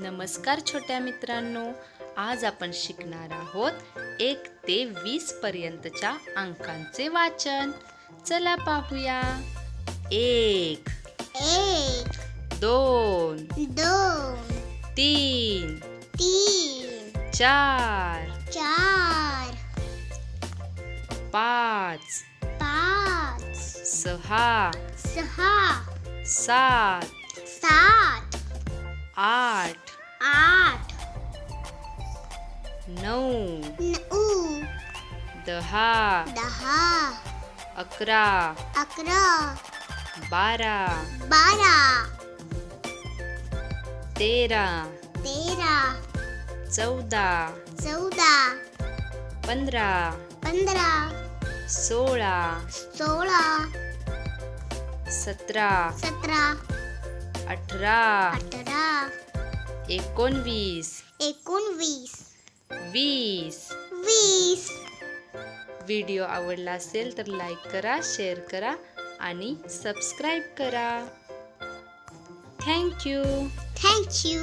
नमस्कार छोट्या मित्रांनो आज आपण शिकणार आहोत एक ते वीस पर्यंतच्या अंकांचे वाचन. चला पाहूया. एक एक दोन दोन तीन तीन चार चार पाच पाच सहा सहा सात नऊ. नऊ. दहा. दहा. अकरा. अकरा. बारा. बारा. तेरा. तेरा. चौदा. चौदा. पंधरा. पंधरा. सोळा. सोळा. सतरा. सतरा. अठरा. अठरा. एकोणवीस. एकोणवीस. वीस. वीस. व्हिडिओ आवडला असेल तर लाईक करा शेअर करा आणि सबस्क्राईब करा. Thank you thank you.